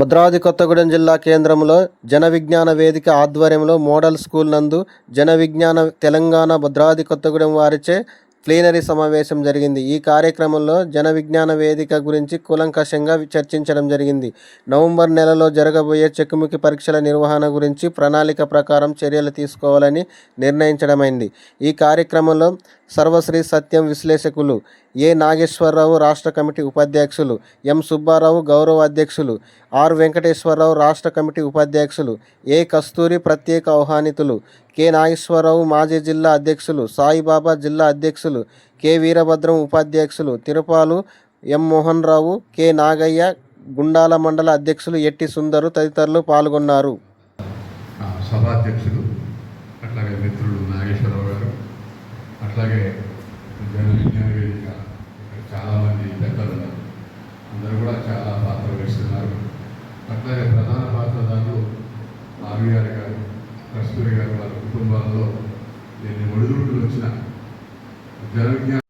భద్రాద్రి కొత్తగూడెం జిల్లా కేంద్రంలో జన విజ్ఞాన వేదిక ఆధ్వర్యంలో మోడల్ స్కూల్ నందు జన విజ్ఞాన తెలంగాణ భద్రాద్రి కొత్తగూడెం వారిచే ప్లీనరీ సమావేశం జరిగింది. ఈ కార్యక్రమంలో జన విజ్ఞాన వేదిక గురించి కూలంకషంగా చర్చించడం జరిగింది. నవంబర్ నెలలో జరగబోయే చెక్కుముఖి పరీక్షల నిర్వహణ గురించి ప్రణాళిక ప్రకారం చర్యలు తీసుకోవాలని నిర్ణయించడమైంది. ఈ కార్యక్రమంలో సర్వశ్రీ సత్యం విశ్లేషకులు ఏ నాగేశ్వరరావు రాష్ట్ర కమిటీ ఉపాధ్యక్షులు ఎం సుబ్బారావు గౌరవ అధ్యక్షులు ఆర్ వెంకటేశ్వరరావు రాష్ట్ర కమిటీ ఉపాధ్యక్షులు ఏ కస్తూరి ప్రత్యేక ఆహ్వానితులు కె నాగేశ్వరరావు మాజీ జిల్లా అధ్యక్షులు సాయిబాబా జిల్లా అధ్యక్షులు కె వీరభద్రం ఉపాధ్యక్షులు తిరుపాలు ఎం మోహన్ రావు కె నాగయ్య గుండాల మండల అధ్యక్షులు ఎట్టి సుందరు తదితరులు పాల్గొన్నారు. సభాధ్యక్షులు అట్లాగే మిత్రులు నాగేశ్వరరావు గారు అట్లాగే జన విజ్ఞాన వేదిక ఇక్కడ చాలామంది పెద్దలు ఉన్నారు. అందరూ కూడా చాలా పాత్ర వేస్తున్నారు అట్లాగే ప్రధాన పాత్రదారులు ఆర్వీఆర్ గారు కస్తూరి గారు వారి కుటుంబాల్లో ఎన్ని ఒడిదుడుకులు వచ్చినా జన విజ్ఞాన